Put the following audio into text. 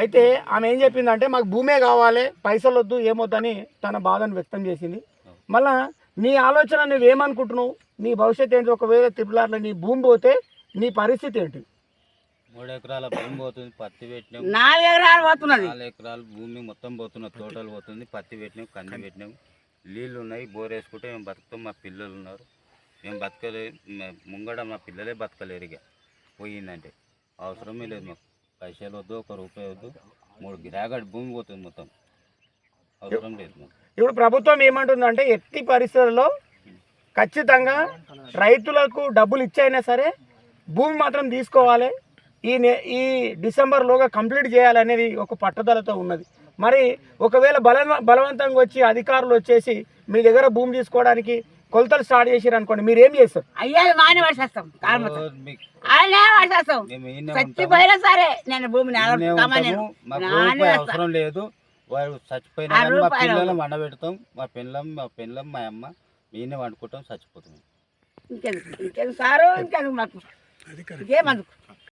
అయితే ఆమె ఏం చెప్పిందంటే మాకు భూమే కావాలి పైసలు వద్దు ఏమొద్దని తన బాధను వ్యక్తం చేసింది. మళ్ళా నీ ఆలోచన నువ్వేమనుకుంటున్నావు? నీ భవిష్యత్తు ఏంటి? ఒకవేళ త్రిపులార్లో నీ భూమి పోతే నీ పరిస్థితి ఏంటి? మూడు ఎకరాల భూమి పోతుంది పత్తి పెట్టినాం. నాలుగు ఎకరాలు పోతున్నది. నాలుగు ఎకరాలు భూమి మొత్తం పోతున్న తోటలు పోతుంది పత్తి పెట్టినాం కంది పెట్టినాం. నీళ్ళు ఉన్నాయి బోర్ వేసుకుంటే మేము బతుకుతాం మా పిల్లలు ఉన్నారు. మేము బతకలే ముంగడ మా పిల్లలే బతకలేరు ఇక. పోయిందంటే. అవసరమే లేదు మాకు. పైసలు వద్దు ఒక రూపాయి వద్దు. మూడు గిరాగడి భూమి పోతుంది మొత్తం. అవసరం లేదు మాకు. ఇప్పుడు ప్రభుత్వం ఏమంటుందంటే ఎట్టి పరిస్థితుల్లో ఖచ్చితంగా రైతులకు డబ్బులు ఇచ్చైనా సరే భూమి మాత్రం తీసుకోవాలి. ఈ నె ఈ డిసెంబర్లోగా కంప్లీట్ చేయాలనేది ఒక పట్టుదలతో ఉన్నది. మరి ఒకవేళ బల బలవంతంగా వచ్చి అధికారులు వచ్చేసి మీ దగ్గర భూమి తీసుకోవడానికి కొలతలు స్టార్ట్ చేసిరు అనుకోండి మీరు ఏం చేస్తారు? అయ్యాలి మానే మీకు? ఆయనే మేము. చచ్చిపోయినా సరే నేను వేస్తా. అవసరం లేదు. వాడు చచ్చిపోయినా మా పిల్లలు వండబెడతాం. మా పిల్లం మా పిల్లం మా అమ్మ ఈయనే వండుకుంటాం చచ్చిపోతాం. ఇంకెందుకు? ఇంకెందుకు సారు? ఇంకెందుకు మాకు? ఇంకేమందుకు